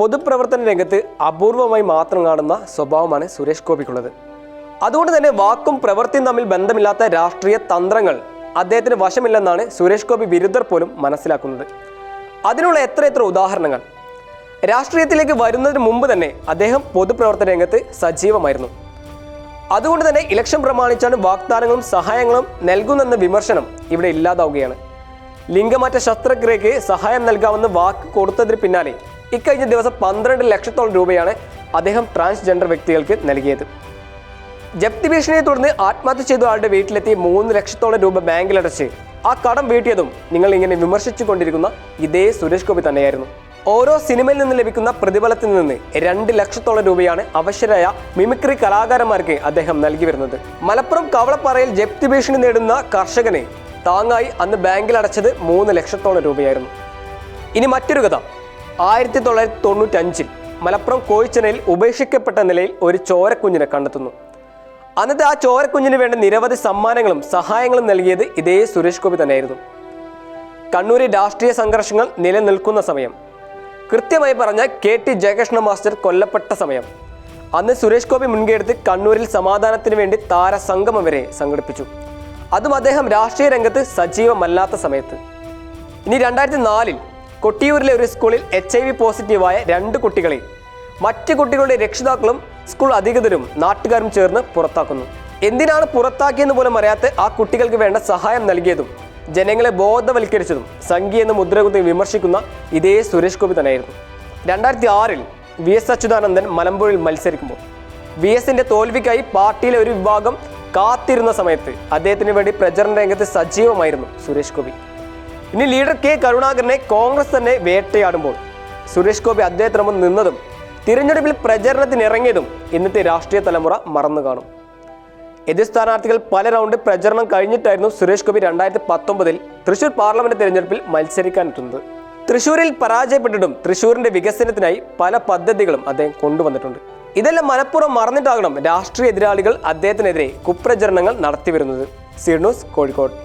പൊതുപ്രവർത്തന രംഗത്ത് അപൂർവമായി മാത്രം കാണുന്ന സ്വഭാവമാണ് സുരേഷ് ഗോപിക്കുള്ളത്. അതുകൊണ്ട് തന്നെ വാക്കും പ്രവൃത്തിയും തമ്മിൽ ബന്ധമില്ലാത്ത രാഷ്ട്രീയ തന്ത്രങ്ങൾ അദ്ദേഹത്തിന് വശമില്ലെന്നാണ് സുരേഷ് ഗോപി വിരുദ്ധർ പോലും മനസ്സിലാക്കുന്നത്. അതിനുള്ള എത്ര എത്ര ഉദാഹരണങ്ങൾ. രാഷ്ട്രീയത്തിലേക്ക് വരുന്നതിന് മുമ്പ് തന്നെ അദ്ദേഹം പൊതുപ്രവർത്തന രംഗത്ത് സജീവമായിരുന്നു. അതുകൊണ്ട് തന്നെ ഇലക്ഷൻ പ്രമാണിച്ചാണ് വാഗ്ദാനങ്ങളും സഹായങ്ങളും നൽകുന്നെന്ന വിമർശനം ഇവിടെ ഇല്ലാതാവുകയാണ്. ലിംഗമാറ്റ ശസ്ത്രക്രിയയ്ക്ക് സഹായം നൽകാമെന്ന് വാക്ക് കൊടുത്തതിന് പിന്നാലെ ഇക്കഴിഞ്ഞ ദിവസം പന്ത്രണ്ട് ലക്ഷത്തോളം രൂപയാണ് അദ്ദേഹം ട്രാൻസ്ജെൻഡർ വ്യക്തികൾക്ക് നൽകിയത്. ജപ്തി ഭീഷണിയെ തുടർന്ന് ആത്മഹത്യ ചെയ്ത ആളുടെ വീട്ടിലെത്തി മൂന്ന് ലക്ഷത്തോളം രൂപ ബാങ്കിലടച്ച് ആ കടം വീട്ടിയതും നിങ്ങൾ ഇങ്ങനെ വിമർശിച്ചു കൊണ്ടിരിക്കുന്ന ഇതേ സുരേഷ് ഗോപി തന്നെയായിരുന്നു. ഓരോ സിനിമയിൽ നിന്ന് ലഭിക്കുന്ന പ്രതിഫലത്തിൽ നിന്ന് രണ്ട് ലക്ഷത്തോളം രൂപയാണ് അവശരായ മിമിക്രി കലാകാരന്മാർക്ക് അദ്ദേഹം നൽകി വരുന്നത്. മലപ്പുറം കവളപ്പാറയിൽ ജപ്തി ഭീഷണി നേടുന്ന കർഷകനെ താങ്ങായി അന്ന് ബാങ്കിൽ അടച്ചത് മൂന്ന് ലക്ഷത്തോളം രൂപയായിരുന്നു. ഇനി മറ്റൊരു കഥ. ആയിരത്തി തൊള്ളായിരത്തി തൊണ്ണൂറ്റഞ്ചിൽ മലപ്പുറം കോഴിച്ചനയിൽ ഉപേക്ഷിക്കപ്പെട്ട നിലയിൽ ഒരു ചോരക്കുഞ്ഞിനെ കണ്ടെത്തുന്നു. അന്നത്തെ ആ ചോരക്കുഞ്ഞിന് വേണ്ട നിരവധി സമ്മാനങ്ങളും സഹായങ്ങളും നൽകിയത് ഇതേ സുരേഷ് ഗോപി തന്നെയായിരുന്നു. കണ്ണൂരിൽ രാഷ്ട്രീയ സംഘർഷങ്ങൾ നിലനിൽക്കുന്ന സമയം. കൃത്യമായി പറഞ്ഞ കെ ടി ജയകൃഷ്ണ മാസ്റ്റർ കൊല്ലപ്പെട്ട സമയം. അന്ന് സുരേഷ് ഗോപി മുൻകൈയെടുത്ത് കണ്ണൂരിൽ സമാധാനത്തിന് വേണ്ടി താരസംഗമം വരെ സംഘടിപ്പിച്ചു. അതും അദ്ദേഹം രാഷ്ട്രീയ രംഗത്ത് സജീവമല്ലാത്ത സമയത്ത്. ഇനി രണ്ടായിരത്തി നാലിൽ കൊട്ടിയൂരിലെ ഒരു സ്കൂളിൽ എച്ച് ഐ വി പോസിറ്റീവായ രണ്ട് കുട്ടികളെ മറ്റ് കുട്ടികളുടെ രക്ഷിതാക്കളും സ്കൂൾ അധികൃതരും നാട്ടുകാരും ചേർന്ന് പുറത്താക്കുന്നു. എന്തിനാണ് പുറത്താക്കിയെന്ന് പോലും അറിയാത്ത ആ കുട്ടികൾക്ക് വേണ്ട സഹായം നൽകിയതും ജനങ്ങളെ ബോധവൽക്കരിച്ചതും സംഘി എന്ന മുദ്രകുത്തി വിമർശിക്കുന്ന ഇതേ സുരേഷ് ഗോപി തന്നെയായിരുന്നു. രണ്ടായിരത്തി ആറിൽ വി എസ് അച്യുതാനന്ദൻ മലമ്പുഴയിൽ മത്സരിക്കുമ്പോൾ വി എസിന്റെ തോൽവിക്കായി പാർട്ടിയിലെ ഒരു വിഭാഗം കാത്തിരുന്ന സമയത്ത് അദ്ദേഹത്തിന് വേണ്ടി പ്രചരണ രംഗത്ത് സജീവമായിരുന്നു സുരേഷ് ഗോപി. ഇനി ലീഡർ കെ കരുണാകരനെ കോൺഗ്രസ് തന്നെ വേട്ടയാടുമ്പോൾ സുരേഷ് ഗോപി അദ്ദേഹത്തിനൊപ്പം നിന്നതും തിരഞ്ഞെടുപ്പിൽ പ്രചരണത്തിന് ഇറങ്ങിയതും ഇന്നത്തെ രാഷ്ട്രീയ തലമുറ മറന്നു കാണും. എതിർ സ്ഥാനാർത്ഥികൾ പല റൗണ്ട് പ്രചരണം കഴിഞ്ഞിട്ടായിരുന്നു സുരേഷ് ഗോപി രണ്ടായിരത്തി പത്തൊമ്പതിൽ തൃശൂർ പാർലമെന്റ് തെരഞ്ഞെടുപ്പിൽ മത്സരിക്കാനെത്തുന്നത്. തൃശൂരിൽ പരാജയപ്പെട്ടിട്ടും തൃശൂരിന്റെ വികസനത്തിനായി പല പദ്ധതികളും അദ്ദേഹം കൊണ്ടുവന്നിട്ടുണ്ട്. ഇതെല്ലാം മനഃപൂർവം മറന്നിട്ടാകണം രാഷ്ട്രീയ എതിരാളികൾ അദ്ദേഹത്തിനെതിരെ കുപ്രചരണങ്ങൾ നടത്തിവരുന്നത്. ന്യൂസ് കോഴിക്കോട്.